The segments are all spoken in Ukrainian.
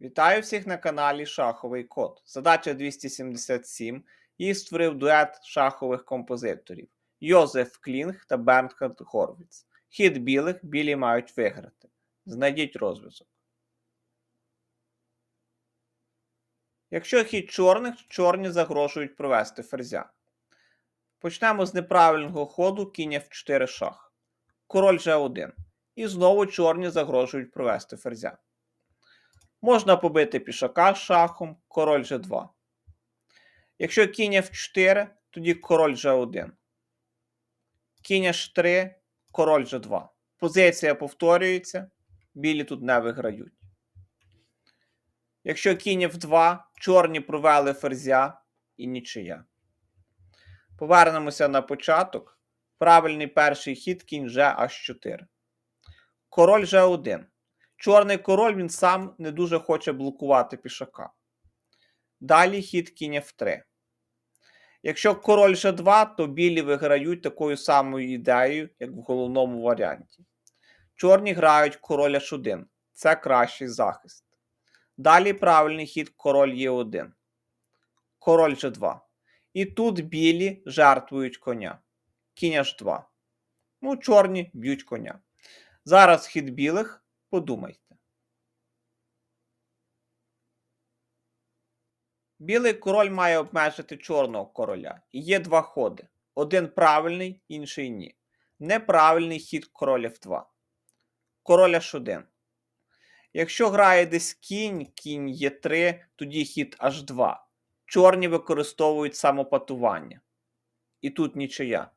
Вітаю всіх на каналі Шаховий Код. Задача 277. Її створив дует шахових композиторів Йозеф Клінг та Бернхард Горвіц. Хід білих білі мають виграти. Знайдіть розв'язок. Якщо хід чорних, чорні загрожують провести ферзя. Почнемо з неправильного ходу кінь F4 шах. Король G1. І знову чорні загрожують провести ферзя. Можна побити пішака шахом, король G2. Якщо кінь F4, тоді король G1. Кінь H3, король G2. Позиція повторюється, білі тут не виграють. Якщо кінь F2, чорні провели ферзя і нічия. Повернемося на початок. Правильний перший хід кінь G-H4. Король G1. Чорний король він сам не дуже хоче блокувати пішака. Далі хід кінь F3. Якщо король G2, то білі виграють такою самою ідеєю, як в головному варіанті. Чорні грають король H1. Це кращий захист. Далі правильний хід король Е1. Король G2. І тут білі жертвують коня. Кінь H2. Ну, чорні б'ють коня. Зараз хід білих. Подумайте. Білий король має обмежити чорного короля. І є два ходи. Один правильний, інший ні. Неправильний хід король F2. Король H1. Якщо грає десь кінь, кінь Е3, тоді хід H2. Чорні використовують самопатування. І тут нічия.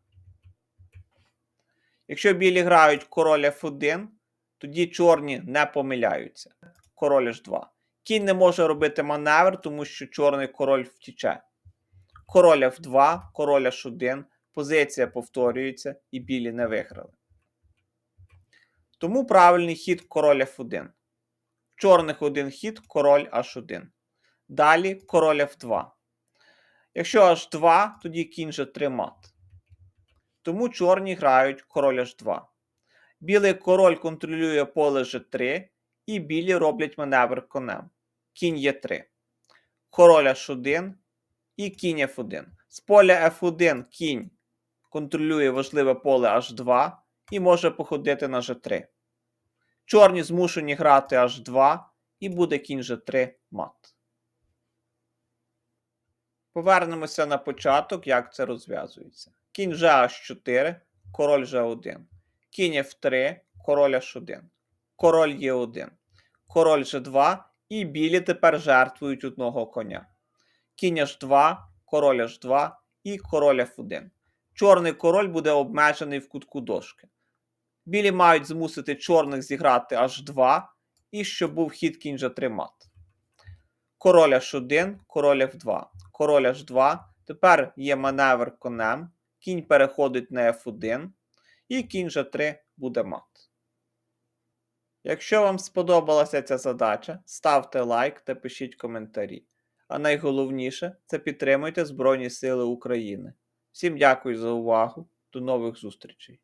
Якщо білі грають король F1, тоді чорні не помиляються. Король H2. Кінь не може робити маневр, тому що чорний король втіче. Король F2, король H1, позиція повторюється і білі не виграли. Тому правильний хід король F1. В чорних один хід король H1. Далі король F2. Якщо H2, тоді кінь G3 мат. Тому чорні грають король H2. Білий король контролює поле G3, і білі роблять маневр конем. Кінь Е3. Король H1 і кінь F1. З поля F1 кінь контролює важливе поле H2 і може походити на G3. Чорні змушені грати H2 і буде кінь G3 мат. Повернемося на початок, як це розв'язується. Кінь G4, король G1. Кінь F3, король H1. Король Е1. Король G2 і білі тепер жертвують одного коня. Кінь H2, король H2 і король F1. Чорний король буде обмежений в кутку дошки. Білі мають змусити чорних зіграти H2 і щоб був хід кінь G3 мат. Король H1, король F2. Король H2. Тепер є маневр конем. Кінь переходить на F1. І кінь же 3 буде мат. Якщо вам сподобалася ця задача, ставте лайк та пишіть коментарі. А найголовніше це підтримуйте Збройні Сили України. Всім дякую за увагу. До нових зустрічей!